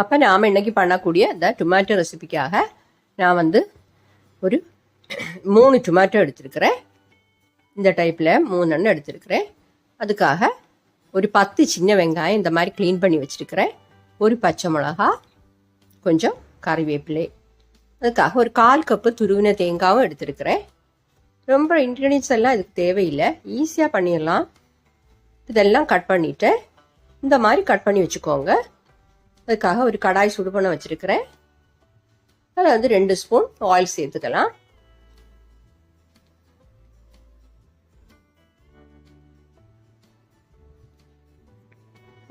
அப்போ நாம் இன்றைக்கி பண்ணக்கூடிய இந்த டொமேட்டோ ரெசிபிக்காக நான் வந்து ஒரு மூணு டொமேட்டோ எடுத்திருக்கிறேன். இந்த டைப்பில் மூணு எண்ணெய் எடுத்திருக்கிறேன். அதுக்காக ஒரு பத்து சின்ன வெங்காயம் இந்த மாதிரி க்ளீன் பண்ணி வச்சுருக்கிறேன். ஒரு பச்சை மிளகா கொஞ்சம் கறிவேப்பிலை. அதுக்காக ஒரு கால் கப்பு துருவின தேங்காயும் எடுத்திருக்கிறேன். ரொம்ப இன்க்ரீடியன்ஸ் எல்லாம் இதுக்கு தேவையில்லை. ஈஸியாக பண்ணிடலாம். இதெல்லாம் கட் பண்ணிவிட்டு இந்த மாதிரி கட் பண்ணி வச்சுக்கோங்க. அதுக்காக ஒரு கடாய் சுடு பண்ண வச்சுருக்கிறேன். அதில் வந்து ரெண்டு ஸ்பூன் ஆயில் சேர்த்துக்கலாம்.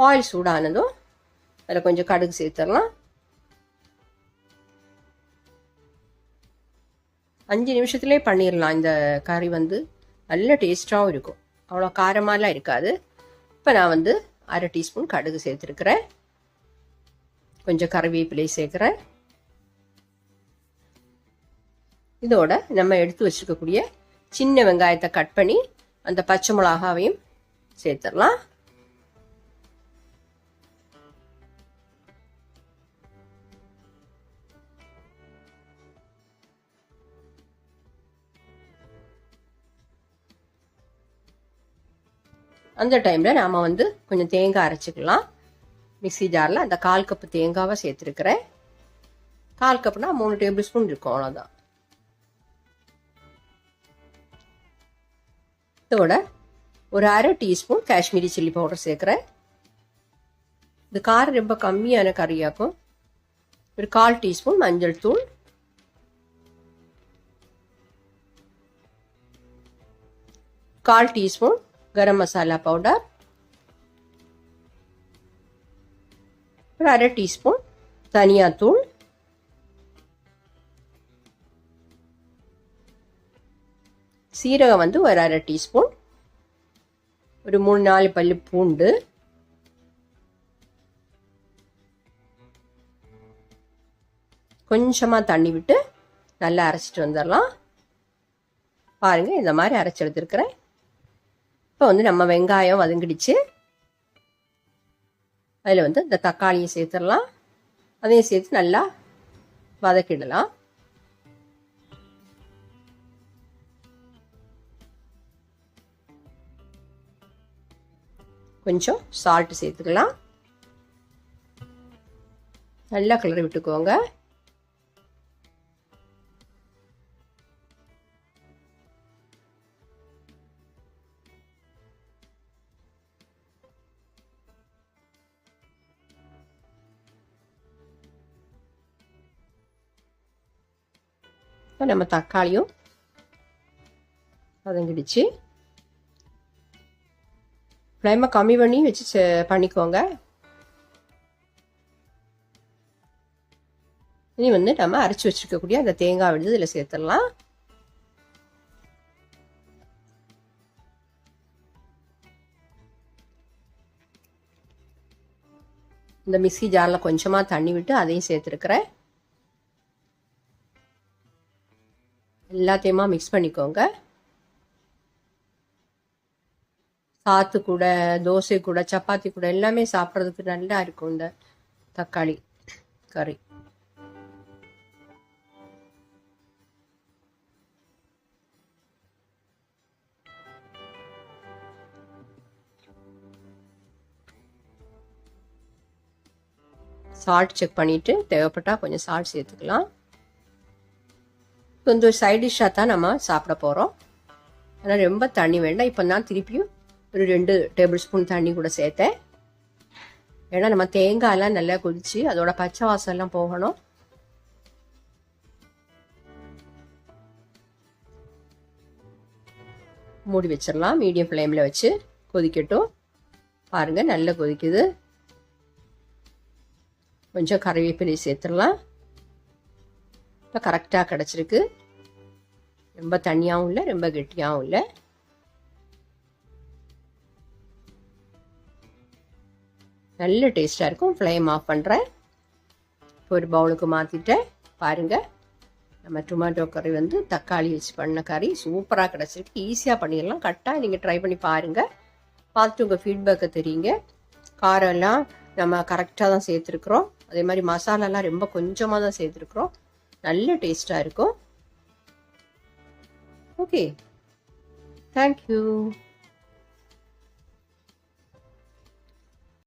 ஆயில் சூடானதும் அதில் கொஞ்சம் கடுகு சேர்த்துடலாம். அஞ்சு நிமிஷத்துலேயே பண்ணிடலாம் இந்த கறி வந்து நல்ல டேஸ்ட்டாகவும் இருக்கும். அவ்வளோ காரமாலாம் இருக்காது. இப்போ நான் வந்து அரை டீஸ்பூன் கடுகு சேர்த்துருக்குறேன். கொஞ்சம் கறிவேப்பிலை சேர்க்குறேன். இதோட நம்ம எடுத்து வச்சுருக்கக்கூடிய சின்ன வெங்காயத்தை கட் பண்ணி அந்த பச்சை மிளகாவையும் சேர்த்துடலாம். அந்த டைமில் நாம் வந்து கொஞ்சம் தேங்காய் அரைச்சிக்கலாம். மிக்சி ஜாரில் அந்த கால் கப்பு தேங்காவை சேர்த்துருக்குறேன். கால் கப்னா மூணு டேபிள் ஸ்பூன் இருக்கும் அவ்வளோதான் இதோட ஒரு அரை டீஸ்பூன் காஷ்மீரி சில்லி பவுடர் சேர்க்குறேன். இது காரம் ரொம்ப கம்மியான கறியாக்கும். ஒரு கால் டீஸ்பூன் மஞ்சள் தூள். கால் டீஸ்பூன் கரம் மசாலா பவுடர். ஒரு அரை டீஸ்பூன் தனியாத்தூள். சீரகம் வந்து ஒரு அரை டீஸ்பூன். ஒரு மூணு நாலு பல்லு பூண்டு. கொஞ்சமாக தண்ணி விட்டு நல்லா அரைச்சிட்டு வந்துடலாம். பாருங்கள் இந்த மாதிரி அரைச்சி எடுத்துருக்குறேன். இப்போ வந்து நம்ம வெங்காயம் வதங்கிடுச்சு. அதில் வந்து இந்த தக்காளியை சேர்த்துடலாம். அதையும் சேர்த்து நல்லா வதக்கிடலாம். கொஞ்சம் சால்ட் சேர்த்துக்கலாம். நல்லா கிளறி விட்டுக்கோங்க. இப்போ நம்ம தக்காளியும் வதங்கிடுச்சு. ஃப்ளேமை கம்மி பண்ணி வச்சு பண்ணிக்கோங்க. இனி வந்து நம்ம அரைச்சி வச்சுருக்கக்கூடிய அந்த தேங்காய் விழுது இதில் சேர்த்துடலாம். இந்த மிக்சி ஜாரில் கொஞ்சமாக தண்ணி விட்டு அதையும் சேர்த்துருக்குறேன். எல்லாத்தையுமா மிக்ஸ் பண்ணிக்கோங்க. சாத்து கூட தோசை கூட சப்பாத்தி கூட எல்லாமே சாப்பிட்றதுக்கு நல்லா இருக்கும் இந்த தக்காளி கறி. சால்ட் செக் பண்ணிவிட்டு தேவைப்பட்டால் கொஞ்சம் சால்ட் சேர்த்துக்கலாம். கொஞ்சம் சைட் டிஷ்ஷாக தான் நம்ம சாப்பிட போகிறோம் ஆனால் ரொம்ப தண்ணி வேண்டாம். இப்போ நான் திருப்பியும் ஒரு ரெண்டு டேபிள் ஸ்பூன் தண்ணி கூட சேர்த்தேன். ஏன்னா நம்ம தேங்காயெல்லாம் நல்லா கொதிச்சு அதோட பச்சை வாசம் எல்லாம் போகணும். மூடி வச்சிடலாம். மீடியம் ஃப்ளேமில் வச்சு கொதிக்கட்டும். பாருங்கள் நல்லா கொதிக்குது. கொஞ்சம் கறிவேப்பிலை சேர்த்துடலாம். இப்போ கரெக்டாக கிடச்சிருக்கு. ரொம்ப தண்ணியாகவும் இல்லை ரொம்ப கெட்டியாகவும் இல்லை. நல்ல டேஸ்ட்டாக இருக்கும். ஃப்ளேம் ஆஃப் பண்ணுறேன் இப்போ ஒரு பவுலுக்கு மாற்றிட்டேன் பாருங்கள் நம்ம டொமேட்டோ கறி வந்து தக்காளி வச்சு பண்ண கறி சூப்பராக கிடச்சிருக்கு. ஈஸியாக பண்ணிடலாம். கரெக்டாக நீங்கள் ட்ரை பண்ணி பாருங்கள் பார்த்துட்டு உங்கள் ஃபீட்பேக்கை தெரியுங்க. காரம் எல்லாம் நம்ம கரெக்டாக தான் சேர்த்துருக்குறோம். அதே மாதிரி மசாலாலாம் ரொம்ப கொஞ்சமாக தான் சேர்த்துருக்குறோம். நல்ல டேஸ்ட்டாக இருக்கும். Okay thank you